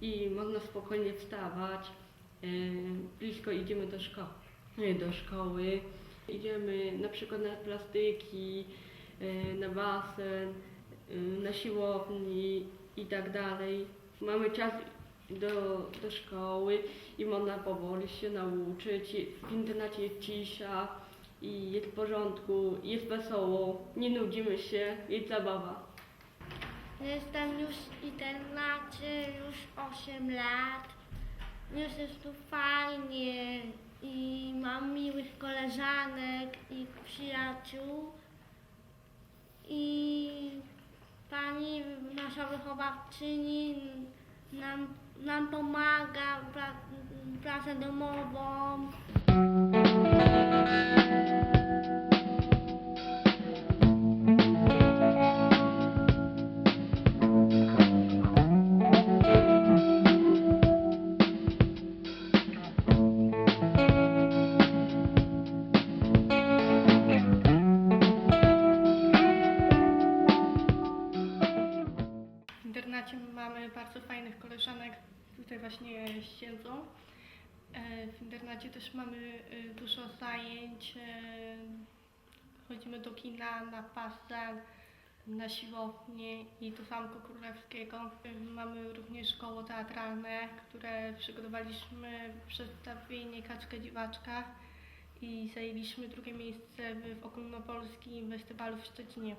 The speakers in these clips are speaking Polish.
i można spokojnie wstawać. E, Blisko idziemy do szkoły. Do szkoły. Idziemy na przykład na plastyki, e, na basen, e, na siłowni i tak dalej. Mamy czas do, do szkoły i można powoli się nauczyć. W internacie jest cisza i jest w porządku, jest wesoło, nie nudzimy się, jest zabawa. Jestem już w internacie już 8 lat. Już jest tu fajnie i mam miłych koleżanek i przyjaciół. I pani nasza wychowawczyni nam, nam pomaga pra, pracę domową. Tutaj właśnie siedzą. E, W internacie też mamy e, dużo zajęć. e, Chodzimy do kina, na basen, na siłownię i do Zamku Królewskiego. Mamy również koło teatralne, które przygotowaliśmy przedstawienie Kaczka Dziwaczka i zajęliśmy drugie miejsce w ogólnopolskim festiwalu w Szczecinie.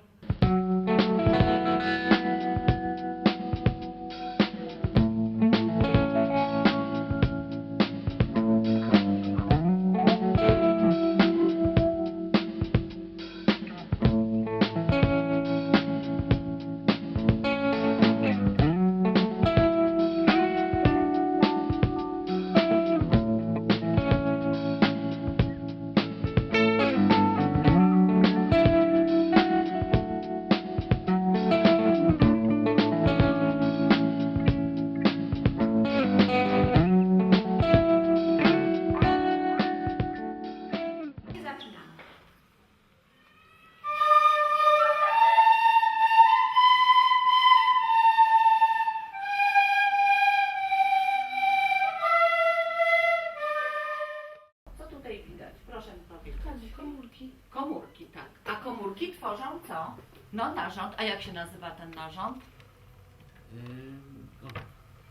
Komórki. Komórki, tak. A komórki tworzą co? No narząd. A jak się nazywa ten narząd?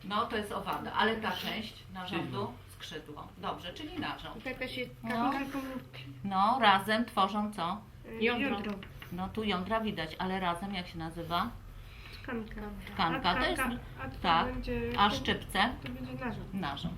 No to jest owada, ale ta część narządu skrzydło. Dobrze, czyli narząd. Też jest No. komórki. No razem tworzą co? Jądro. No tu jądra widać, ale razem jak się nazywa? Tkanka. Tkanka. To jest a to tak. będzie, A szczypce? to będzie narząd. Narząd.